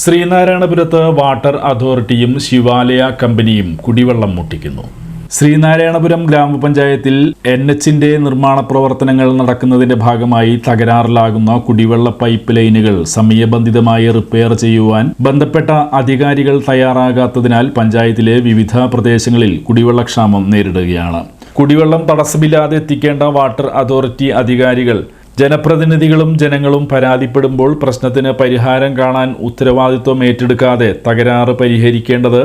ശ്രീനാരായണപുരത്ത് water അതോറിറ്റിയും ശിവാലയ കമ്പനിയും കുടിവെള്ളം മുട്ടിക്കുന്നു. ശ്രീനാരായണപുരം ഗ്രാമപഞ്ചായത്തിൽ എൻ എച്ചിന്റെ നിർമ്മാണ പ്രവർത്തനങ്ങൾ നടക്കുന്നതിന്റെ ഭാഗമായി തകരാറിലാകുന്ന കുടിവെള്ള പൈപ്പ് ലൈനുകൾ സമയബന്ധിതമായി റിപ്പയർ ചെയ്യുവാൻ ബന്ധപ്പെട്ട അധികാരികൾ തയ്യാറാകാത്തതിനാൽ പഞ്ചായത്തിലെ വിവിധ പ്രദേശങ്ങളിൽ കുടിവെള്ളക്ഷാമം നേരിടുകയാണ്. കുടിവെള്ളം തടസ്സമില്ലാതെ എത്തിക്കേണ്ട വാട്ടർ അതോറിറ്റി അധികാരികൾ ജനപ്രതിനിധികളും ജനങ്ങളും പരാതിപ്പെടുമ്പോൾ പ്രശ്നത്തിന് പരിഹാരം കാണാൻ ഉത്തരവാദിത്വം ഏറ്റെടുക്കാതെ തകരാറ് പരിഹരിക്കേണ്ടത്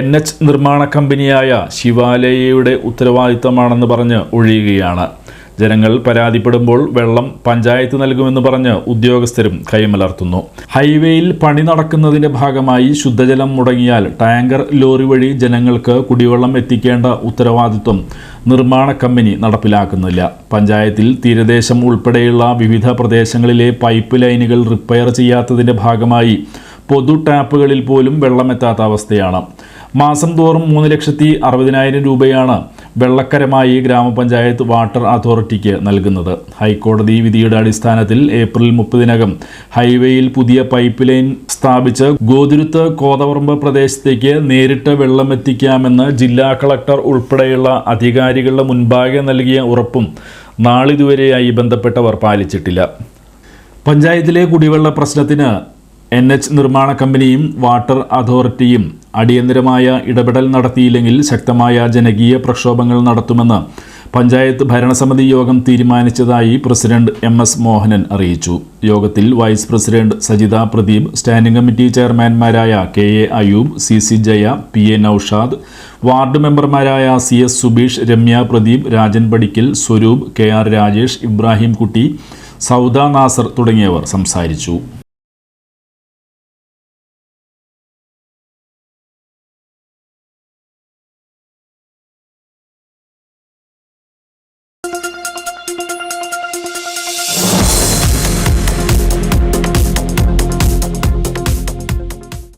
എൻ എച്ച് നിർമ്മാണ കമ്പനിയായ ശിവാലയയുടെ ഉത്തരവാദിത്തമാണെന്ന് പറഞ്ഞ് ഒഴിയുകയാണ്. ജനങ്ങൾ പരാതിപ്പെടുമ്പോൾ വെള്ളം പഞ്ചായത്ത് നൽകുമെന്ന് പറഞ്ഞ് ഉദ്യോഗസ്ഥരും കൈമലർത്തുന്നു. ഹൈവേയിൽ പണി നടക്കുന്നതിന്റെ ഭാഗമായി ശുദ്ധജലം മുടങ്ങിയാൽ ടാങ്കർ ലോറി വഴി ജനങ്ങൾക്ക് കുടിവെള്ളം എത്തിക്കേണ്ട ഉത്തരവാദിത്വം നിർമ്മാണ കമ്പനി നടപ്പിലാക്കുന്നില്ല. പഞ്ചായത്തിൽ തീരദേശം ഉൾപ്പെടെയുള്ള വിവിധ പ്രദേശങ്ങളിലെ പൈപ്പ് ലൈനുകൾ റിപ്പയർ ചെയ്യാത്തതിന്റെ ഭാഗമായി പൊതു ടാപ്പുകളിൽ പോലും വെള്ളമെത്താത്ത അവസ്ഥയാണ്. മാസം തോറും മൂന്ന് ലക്ഷത്തി അറുപതിനായിരം രൂപയാണ് വെള്ളക്കരമായി ഗ്രാമപഞ്ചായത്ത് വാട്ടർ അതോറിറ്റിക്ക് നൽകുന്നത്. ഹൈക്കോടതി വിധിയുടെ അടിസ്ഥാനത്തിൽ ഏപ്രിൽ മുപ്പതിനകം ഹൈവേയിൽ പുതിയ പൈപ്പ് ലൈൻ സ്ഥാപിച്ച് ഗോതിരുത്ത് കോതവറമ്പ് പ്രദേശത്തേക്ക് നേരിട്ട് വെള്ളമെത്തിക്കാമെന്ന് ജില്ലാ കളക്ടർ ഉൾപ്പെടെയുള്ള അധികാരികളുടെ മുൻപാകെ നൽകിയ ഉറപ്പും നാളിതുവരെയായി ബന്ധപ്പെട്ടവർ പാലിച്ചിട്ടില്ല. പഞ്ചായത്തിലെ കുടിവെള്ള പ്രശ്നത്തിന് എൻ എച്ച് നിർമ്മാണ കമ്പനിയും വാട്ടർ അതോറിറ്റിയും അടിയന്തരമായ ഇടപെടൽ നടത്തിയില്ലെങ്കിൽ ശക്തമായ ജനകീയ പ്രക്ഷോഭങ്ങൾ നടത്തുമെന്ന് പഞ്ചായത്ത് ഭരണസമിതി യോഗം തീരുമാനിച്ചതായി പ്രസിഡന്റ് എം എസ് മോഹനൻ അറിയിച്ചു. യോഗത്തിൽ vice president Sajitha Pradeep standing committee ചെയർമാൻമാരായ K A Ayub C C Jaya P A Naushad ward മെമ്പർമാരായ C S Subeesh Ramya Pradeep Rajan Padikkal Swaroop K R Rajesh Ibrahim Kutty Sauda Nasar തുടങ്ങിയവർ സംസാരിച്ചു.